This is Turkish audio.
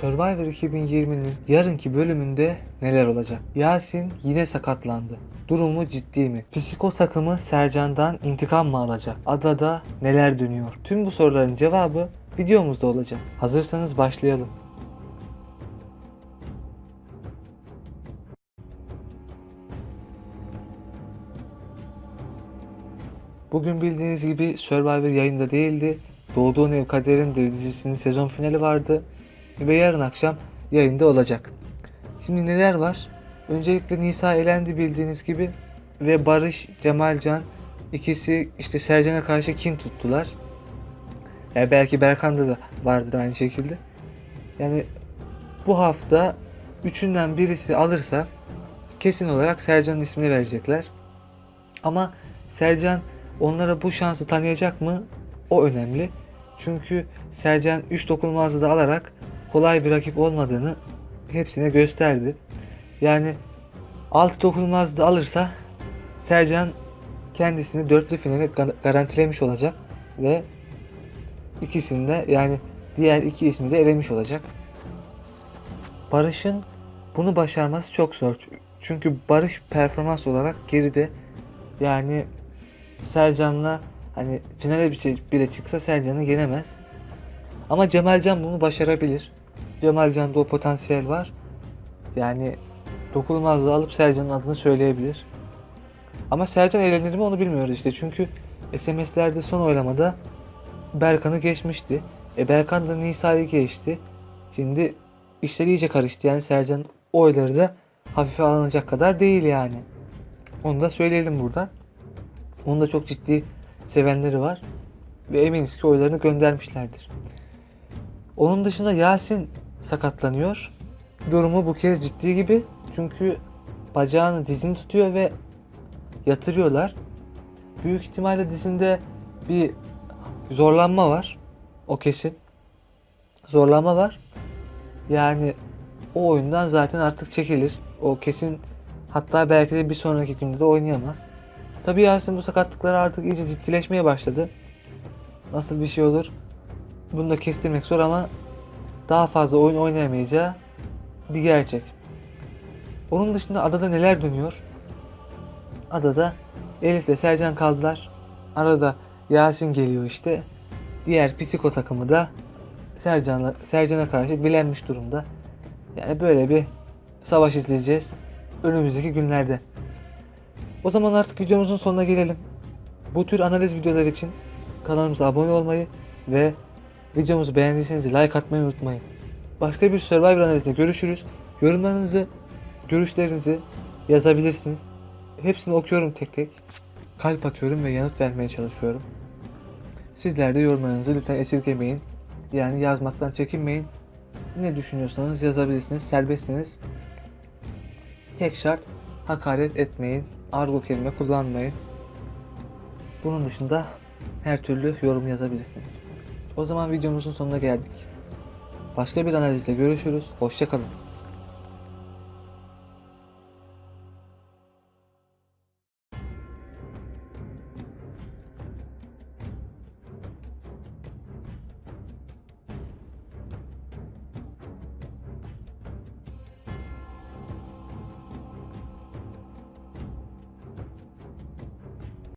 Survivor 2020'nin yarınki bölümünde neler olacak? Yasin yine sakatlandı. Durumu ciddi mi? Psiko takımı Sercan'dan intikam mı alacak? Adada neler dönüyor? Tüm bu soruların cevabı videomuzda olacak. Hazırsanız başlayalım. Bugün bildiğiniz gibi Survivor yayında değildi. Doğduğun Ev Kaderindir dizisinin sezon finali vardı. Ve yarın akşam yayında olacak. Şimdi neler var? Öncelikle Nisa elendi bildiğiniz gibi. Ve Barış, Cemalcan ikisi işte Sercan'a karşı kin tuttular. Yani belki Berkan'da da vardır aynı şekilde. Yani bu hafta üçünden birisi alırsa kesin olarak Sercan'ın ismini verecekler. Ama Sercan onlara bu şansı tanıyacak mı? O önemli. Çünkü Sercan 3 dokunmazlığı da alarak kolay bir rakip olmadığını hepsine gösterdi. Yani 6 dokunmazlığı alırsa Sercan kendisini dörtlü finale ga- garantilemiş olacak ve ikisini de yani diğer iki ismi de elemiş olacak. Barış'ın bunu başarması çok zor. Çünkü Barış performans olarak geride. Yani Sercan'la hani finale bile çıksa Sercan'ı yenemez. Ama Cemalcan bunu başarabilir. Cemalcan'da o potansiyel var. Yani dokunulmazlığı alıp Sercan'ın adını söyleyebilir. Ama Sercan eğlenir mi onu bilmiyoruz işte. Çünkü SMS'lerde son oylamada Berkan'ı geçmişti. E Berkan da Nisa'yı geçti. Şimdi işler iyice karıştı. Yani Sercan oyları da hafife alınacak kadar değil yani. Onu da söyleyelim buradan. Onun da çok ciddi sevenleri var. Ve eminiz ki oylarını göndermişlerdir. Onun dışında Yasin sakatlanıyor. Durumu bu kez ciddi gibi. Çünkü bacağını dizini tutuyor ve yatırıyorlar. Büyük ihtimalle dizinde bir zorlanma var. O kesin. Zorlanma var. Yani o oyundan zaten artık çekilir. O kesin hatta belki de bir sonraki günde de oynayamaz. Tabii Yasin bu sakatlıkları artık iyice ciddileşmeye başladı. Nasıl bir şey olur? Bunu da kestirmek zor ama daha fazla oyun oynayamayacağı bir gerçek. Onun dışında adada neler dönüyor? Adada Elif ve Sercan kaldılar. Arada Yasin geliyor işte. Diğer psiko takımı da Sercan'la Sercan'a karşı bilenmiş durumda. Yani böyle bir savaş izleyeceğiz önümüzdeki günlerde. O zaman artık videomuzun sonuna gelelim. Bu tür analiz videoları için kanalımıza abone olmayı ve videomuzu beğendiyseniz like atmayı unutmayın. Başka bir Survivor analizde görüşürüz. Yorumlarınızı, görüşlerinizi yazabilirsiniz. Hepsini okuyorum tek tek. Kalp atıyorum ve yanıt vermeye çalışıyorum. Sizler de yorumlarınızı lütfen esirgemeyin. Yani yazmaktan çekinmeyin. Ne düşünüyorsanız yazabilirsiniz. Serbestsiniz. Tek şart hakaret etmeyin. Argo kelime kullanmayın. Bunun dışında her türlü yorum yazabilirsiniz. O zaman videomuzun sonuna geldik. Başka bir analizde görüşürüz. Hoşçakalın.